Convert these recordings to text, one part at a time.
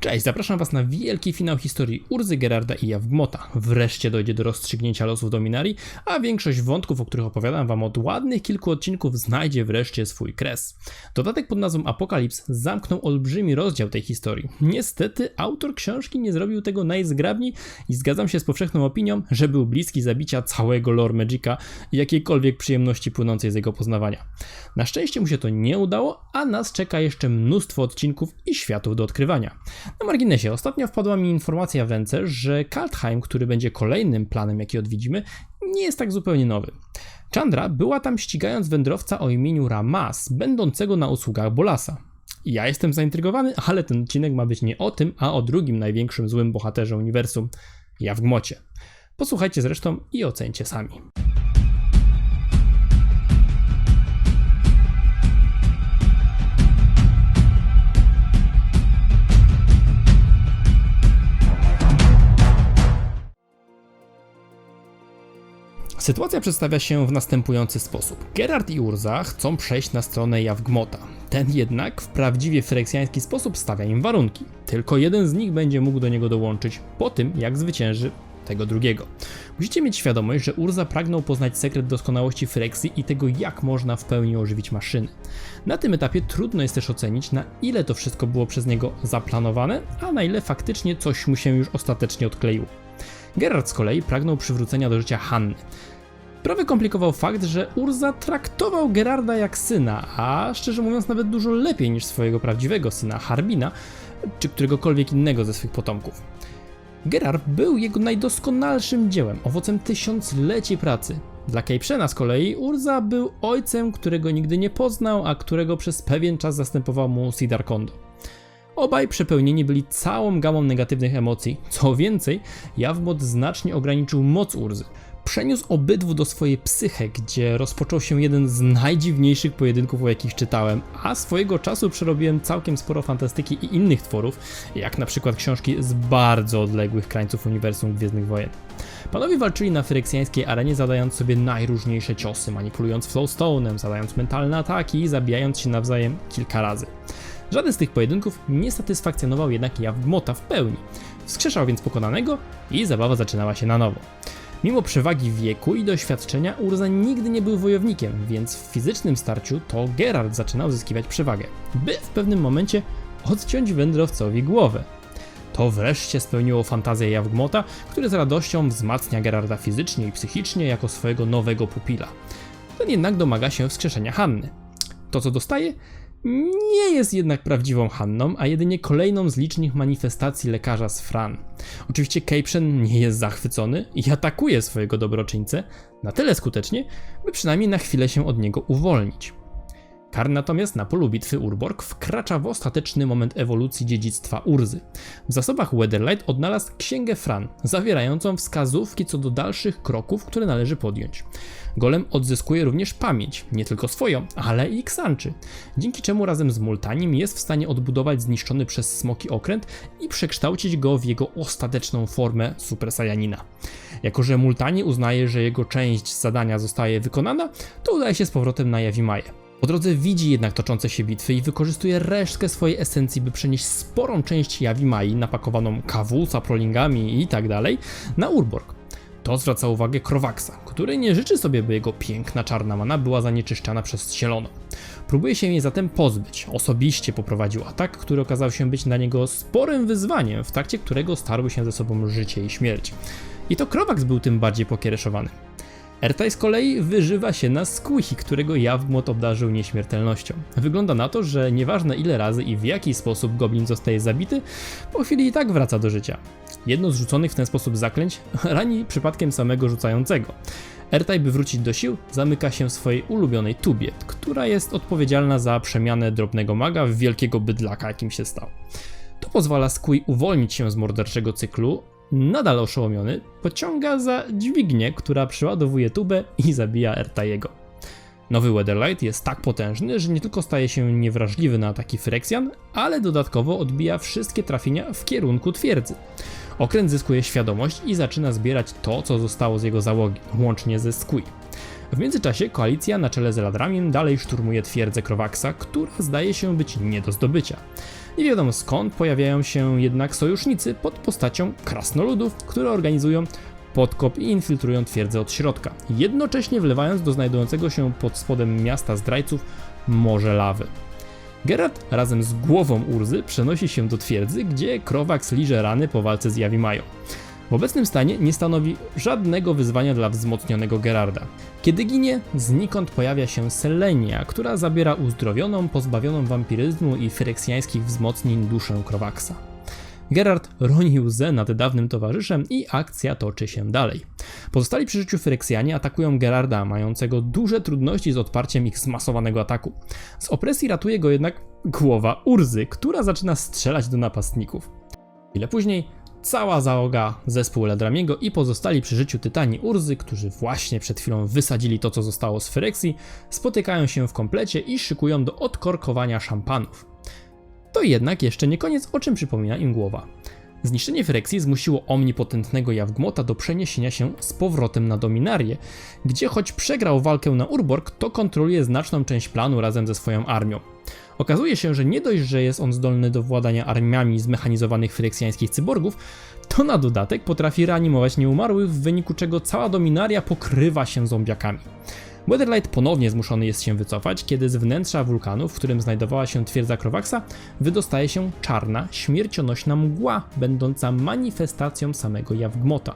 Cześć, zapraszam Was na wielki finał historii Urzy, Gerarda i Jawgmota. Wreszcie dojdzie do rozstrzygnięcia losów Dominarii, a większość wątków, o których opowiadam Wam od ładnych kilku odcinków, znajdzie wreszcie swój kres. Dodatek pod nazwą Apokalips zamknął olbrzymi rozdział tej historii. Niestety, autor książki nie zrobił tego najzgrabniej i zgadzam się z powszechną opinią, że był bliski zabicia całego lore Magica i jakiejkolwiek przyjemności płynącej z jego poznawania. Na szczęście mu się to nie udało, a nas czeka jeszcze mnóstwo odcinków i światów do odkrywania. Na marginesie, ostatnio wpadła mi informacja w ręce, że Kaltheim, który będzie kolejnym planem, jaki odwiedzimy, nie jest tak zupełnie nowy. Chandra była tam ścigając wędrowca o imieniu Ramas, będącego na usługach Bolasa. Ja jestem zaintrygowany, ale ten odcinek ma być nie o tym, a o drugim największym złym bohaterze uniwersum, ja w gmocie. Posłuchajcie zresztą i ocencie sami. Sytuacja przedstawia się w następujący sposób. Gerard i Urza chcą przejść na stronę Jawgmota. Ten jednak w prawdziwie freksjański sposób stawia im warunki. Tylko jeden z nich będzie mógł do niego dołączyć po tym, jak zwycięży tego drugiego. Musicie mieć świadomość, że Urza pragnął poznać sekret doskonałości Freksji i tego, jak można w pełni ożywić maszyny. Na tym etapie trudno jest też ocenić, na ile to wszystko było przez niego zaplanowane, a na ile faktycznie coś mu się już ostatecznie odkleiło. Gerard z kolei pragnął przywrócenia do życia Hanny. Prawie komplikował fakt, że Urza traktował Gerarda jak syna, a szczerze mówiąc nawet dużo lepiej niż swojego prawdziwego syna Harbina, czy któregokolwiek innego ze swych potomków. Gerard był jego najdoskonalszym dziełem, owocem tysiącleci pracy. Dla Kejpszena z kolei Urza był ojcem, którego nigdy nie poznał, a którego przez pewien czas zastępował mu Sidar Kondo. Obaj przepełnieni byli całą gamą negatywnych emocji. Co więcej, Jawmot znacznie ograniczył moc Urzy. Przeniósł obydwu do swojej psyche, gdzie rozpoczął się jeden z najdziwniejszych pojedynków, o jakich czytałem, a swojego czasu przerobiłem całkiem sporo fantastyki i innych tworów, jak na przykład książki z bardzo odległych krańców uniwersum Gwiezdnych Wojen. Panowie walczyli na fyreksjańskiej arenie, zadając sobie najróżniejsze ciosy, manipulując flowstone'em, zadając mentalne ataki i zabijając się nawzajem kilka razy. Żaden z tych pojedynków nie satysfakcjonował jednak Jawgmota w pełni. Wskrzeszał więc pokonanego i zabawa zaczynała się na nowo. Mimo przewagi wieku i doświadczenia Urza nigdy nie był wojownikiem, więc w fizycznym starciu to Gerard zaczynał zyskiwać przewagę, by w pewnym momencie odciąć wędrowcowi głowę. To wreszcie spełniło fantazję Jawgmota, który z radością wzmacnia Gerarda fizycznie i psychicznie jako swojego nowego pupila. Ten jednak domaga się wskrzeszenia Hanny. To co dostaje nie jest jednak prawdziwą Hanną, a jedynie kolejną z licznych manifestacji lekarza z Fran. Oczywiście Caption nie jest zachwycony i atakuje swojego dobroczyńcę na tyle skutecznie, by przynajmniej na chwilę się od niego uwolnić. Kar natomiast na polu bitwy Urborg wkracza w ostateczny moment ewolucji dziedzictwa Urzy. W zasobach Weatherlight odnalazł księgę Fran, zawierającą wskazówki co do dalszych kroków, które należy podjąć. Golem odzyskuje również pamięć, nie tylko swoją, ale i Ksanczy, dzięki czemu razem z Multanim jest w stanie odbudować zniszczony przez smoki okręt i przekształcić go w jego ostateczną formę Super Saiyanina. Jako, że Multani uznaje, że jego część zadania zostaje wykonana, to udaje się z powrotem na Yavimaję. Po drodze widzi jednak toczące się bitwy i wykorzystuje resztkę swojej esencji, by przenieść sporą część Yavimai napakowaną kawusa, prolingami itd. Tak na Urborg. To zwraca uwagę Krowaksa, który nie życzy sobie, by jego piękna czarna mana była zanieczyszczana przez zielono. Próbuje się jej zatem pozbyć. Osobiście poprowadził atak, który okazał się być dla niego sporym wyzwaniem, w trakcie którego starły się ze sobą życie i śmierć. I to Krowaks był tym bardziej pokiereszowany. Ertaj z kolei wyżywa się na Squishy, którego Jawmot obdarzył nieśmiertelnością. Wygląda na to, że nieważne ile razy i w jaki sposób goblin zostaje zabity, po chwili i tak wraca do życia. Jedno z rzuconych w ten sposób zaklęć rani przypadkiem samego rzucającego. Ertaj, by wrócić do sił, zamyka się w swojej ulubionej tubie, która jest odpowiedzialna za przemianę drobnego maga w wielkiego bydlaka, jakim się stał. To pozwala Squee uwolnić się z morderczego cyklu, nadal oszołomiony, pociąga za dźwignię, która przeładowuje tubę i zabija Ertajego. Nowy Weatherlight jest tak potężny, że nie tylko staje się niewrażliwy na ataki Phyrexian, ale dodatkowo odbija wszystkie trafienia w kierunku twierdzy. Okręt zyskuje świadomość i zaczyna zbierać to, co zostało z jego załogi, łącznie ze Squee. W międzyczasie koalicja na czele z Ladramiem dalej szturmuje twierdzę Krowaksa, która zdaje się być nie do zdobycia. Nie wiadomo skąd pojawiają się jednak sojusznicy pod postacią krasnoludów, które organizują podkop i infiltrują twierdzę od środka, jednocześnie wlewając do znajdującego się pod spodem miasta zdrajców morze lawy. Geralt razem z głową Urzy przenosi się do twierdzy, gdzie Krowax liże rany po walce z Jawimają. W obecnym stanie nie stanowi żadnego wyzwania dla wzmocnionego Gerarda. Kiedy ginie, znikąd pojawia się Selenia, która zabiera uzdrowioną, pozbawioną wampiryzmu i fyreksjańskich wzmocnień duszę Krowaxa. Gerard roni łzę nad dawnym towarzyszem i akcja toczy się dalej. Pozostali przy życiu Fyreksjanie atakują Gerarda, mającego duże trudności z odparciem ich zmasowanego ataku. Z opresji ratuje go jednak głowa Urzy, która zaczyna strzelać do napastników. Chwilę później cała załoga zespół Ladramiego i pozostali przy życiu Tytani Urzy, którzy właśnie przed chwilą wysadzili to co zostało z Fyreksji, spotykają się w komplecie i szykują do odkorkowania szampanów. To jednak jeszcze nie koniec, o czym przypomina im głowa. Zniszczenie Fyreksji zmusiło omnipotentnego Jawgmota do przeniesienia się z powrotem na Dominarię, gdzie choć przegrał walkę na Urborg, to kontroluje znaczną część planu razem ze swoją armią. Okazuje się, że nie dość, że jest on zdolny do władania armiami zmechanizowanych fyreksjańskich cyborgów, to na dodatek potrafi reanimować nieumarłych, w wyniku czego cała Dominaria pokrywa się zombiakami. Weatherlight ponownie zmuszony jest się wycofać, kiedy z wnętrza wulkanu, w którym znajdowała się twierdza Krowaxa, wydostaje się czarna, śmiercionośna mgła, będąca manifestacją samego Jawgmota.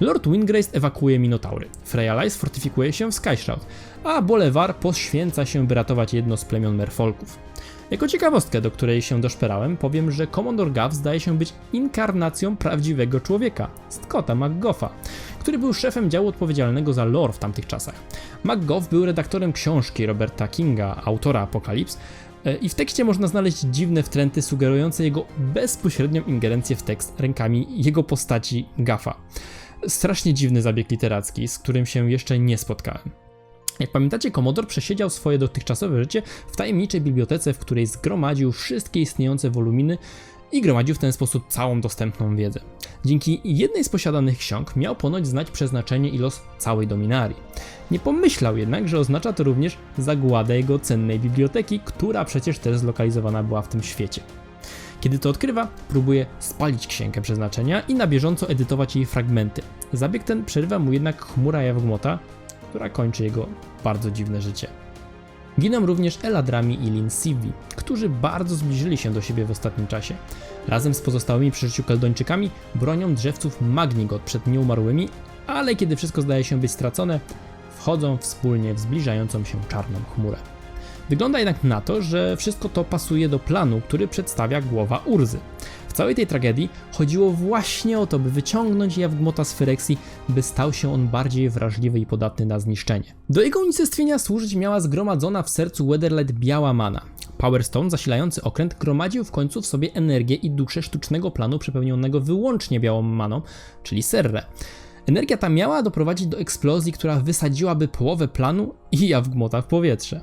Lord Wingrace ewakuuje Minotaury, Freya fortyfikuje się w Skyshroud, a Bolevar poświęca się, by ratować jedno z plemion Merfolków. Jako ciekawostkę, do której się doszperałem, powiem, że Commodore Gav zdaje się być inkarnacją prawdziwego człowieka, Scotta McGoffa, który był szefem działu odpowiedzialnego za lore w tamtych czasach. McGough był redaktorem książki Roberta Kinga, autora Apokalips, e, i w tekście można znaleźć dziwne wtręty sugerujące jego bezpośrednią ingerencję w tekst rękami jego postaci Gaffa. Strasznie dziwny zabieg literacki, z którym się jeszcze nie spotkałem. Jak pamiętacie, Commodore przesiedział swoje dotychczasowe życie w tajemniczej bibliotece, w której zgromadził wszystkie istniejące woluminy i gromadził w ten sposób całą dostępną wiedzę. Dzięki jednej z posiadanych ksiąg miał ponoć znać przeznaczenie i los całej dominarii. Nie pomyślał jednak, że oznacza to również zagładę jego cennej biblioteki, która przecież też zlokalizowana była w tym świecie. Kiedy to odkrywa, próbuje spalić księgę przeznaczenia i na bieżąco edytować jej fragmenty. Zabieg ten przerywa mu jednak chmura Jawgmota, która kończy jego bardzo dziwne życie. Giną również Eladrami i Lin Sivi, którzy bardzo zbliżyli się do siebie w ostatnim czasie. Razem z pozostałymi przy życiu Keldończykami bronią drzewców Magnigot przed nieumarłymi, ale kiedy wszystko zdaje się być stracone, wchodzą wspólnie w zbliżającą się czarną chmurę. Wygląda jednak na to, że wszystko to pasuje do planu, który przedstawia głowa Urzy. W całej tej tragedii chodziło właśnie o to, by wyciągnąć Jawgmota z Fyreksji, by stał się on bardziej wrażliwy i podatny na zniszczenie. Do jego unicestwienia służyć miała zgromadzona w sercu Weatherlight biała mana. Power Stone zasilający okręt gromadził w końcu w sobie energię i duszę sztucznego planu przepełnionego wyłącznie białą maną, czyli Serre. Energia ta miała doprowadzić do eksplozji, która wysadziłaby połowę planu i Jawgmota w powietrze.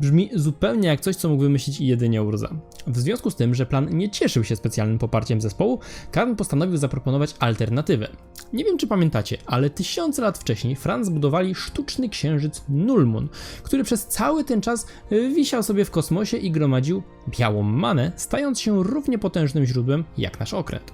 Brzmi zupełnie jak coś, co mógł wymyślić jedynie Urza. W związku z tym, że plan nie cieszył się specjalnym poparciem zespołu, Karn postanowił zaproponować alternatywę. Nie wiem czy pamiętacie, ale tysiące lat wcześniej Franz zbudowali sztuczny księżyc Nullmoon, który przez cały ten czas wisiał sobie w kosmosie i gromadził białą manę, stając się równie potężnym źródłem jak nasz okręt.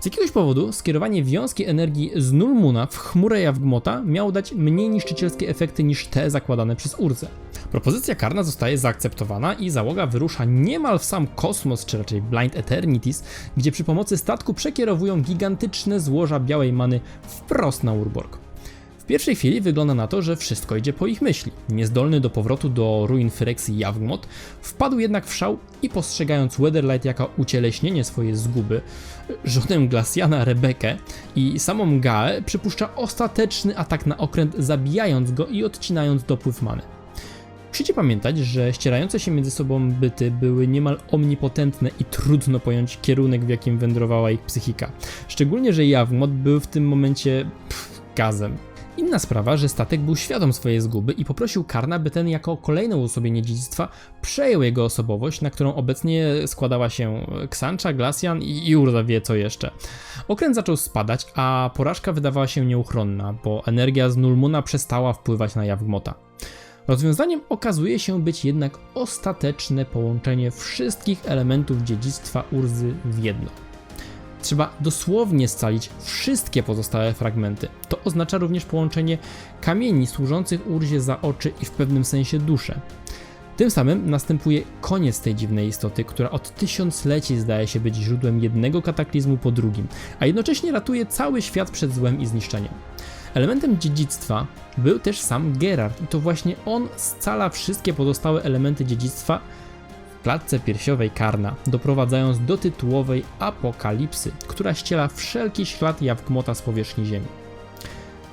Z jakiegoś powodu skierowanie wiązki energii z Nullmuna w chmurę Jawgmota miało dać mniej niszczycielskie efekty niż te zakładane przez Urzę. Propozycja karna zostaje zaakceptowana i załoga wyrusza niemal w sam kosmos, czy raczej Blind Eternities, gdzie przy pomocy statku przekierowują gigantyczne złoża białej many wprost na Urborg. W pierwszej chwili wygląda na to, że wszystko idzie po ich myśli. Niezdolny do powrotu do ruin Fyreksji Jawgmot wpadł jednak w szał i postrzegając Weatherlight jako ucieleśnienie swojej zguby, żonę Glaciana Rebekę i samą Gaę przypuszcza ostateczny atak na okręt, zabijając go i odcinając dopływ many. Musicie pamiętać, że ścierające się między sobą byty były niemal omnipotentne i trudno pojąć kierunek, w jakim wędrowała ich psychika. Szczególnie, że Jawgmot był w tym momencie pff, gazem. Inna sprawa, że statek był świadom swojej zguby i poprosił Karna, by ten jako kolejne uosobienie dziedzictwa przejął jego osobowość, na którą obecnie składała się Ksancha, Glacian i Urza wie co jeszcze. Okręt zaczął spadać, a porażka wydawała się nieuchronna, bo energia z Nulmuna przestała wpływać na Jawgmota. Rozwiązaniem okazuje się być jednak ostateczne połączenie wszystkich elementów dziedzictwa Urzy w jedno. Trzeba dosłownie scalić wszystkie pozostałe fragmenty. To oznacza również połączenie kamieni służących Urzie za oczy i w pewnym sensie duszę. Tym samym następuje koniec tej dziwnej istoty, która od tysiącleci zdaje się być źródłem jednego kataklizmu po drugim, a jednocześnie ratuje cały świat przed złem i zniszczeniem. Elementem dziedzictwa był też sam Gerard i to właśnie on scala wszystkie pozostałe elementy dziedzictwa w klatce piersiowej Karna, doprowadzając do tytułowej apokalipsy, która ściela wszelki ślad Jawgmota z powierzchni Ziemi.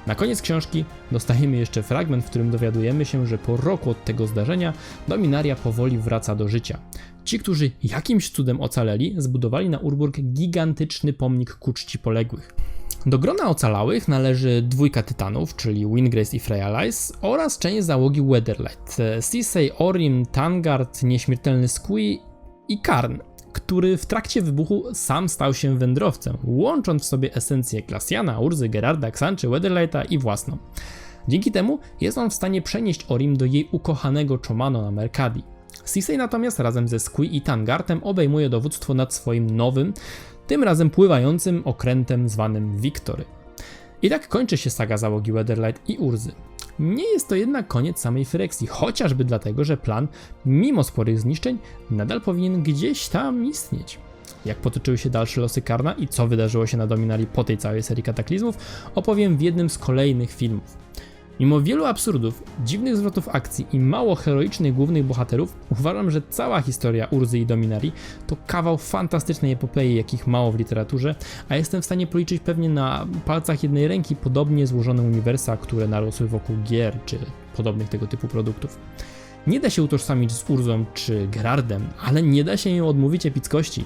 Na koniec książki dostajemy jeszcze fragment, w którym dowiadujemy się, że po roku od tego zdarzenia Dominaria powoli wraca do życia. Ci, którzy jakimś cudem ocaleli, zbudowali na Urburg gigantyczny pomnik ku czci poległych. Do grona ocalałych należy dwójka tytanów, czyli Wingrace i Freyalis oraz część załogi Weatherlight, Sisei, Orim, Tangard, Nieśmiertelny Squee i Karn, który w trakcie wybuchu sam stał się wędrowcem, łącząc w sobie esencję Klasjana, Urzy, Gerarda, Xanczy, Weatherlighta i własną. Dzięki temu jest on w stanie przenieść Orim do jej ukochanego Chomano na Mercadi. Sisei natomiast razem ze Squee i Tangardem obejmuje dowództwo nad swoim nowym, tym razem pływającym okrętem zwanym Victory. I tak kończy się saga załogi Weatherlight i Urzy. Nie jest to jednak koniec samej Fyreksji, chociażby dlatego, że plan, mimo sporych zniszczeń, nadal powinien gdzieś tam istnieć. Jak potoczyły się dalsze losy Karna i co wydarzyło się na Dominarii po tej całej serii kataklizmów, opowiem w jednym z kolejnych filmów. Mimo wielu absurdów, dziwnych zwrotów akcji i mało heroicznych głównych bohaterów, uważam, że cała historia Urzy i Dominarii to kawał fantastycznej epopei, jakich mało w literaturze, a jestem w stanie policzyć pewnie na palcach jednej ręki podobnie złożone uniwersa, które narosły wokół gier czy podobnych tego typu produktów. Nie da się utożsamić z Urzą czy Gerardem, ale nie da się ją odmówić epickości.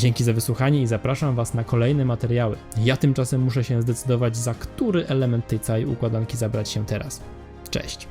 Dzięki za wysłuchanie i zapraszam Was na kolejne materiały. Ja tymczasem muszę się zdecydować, za który element tej całej układanki zabrać się teraz. Cześć!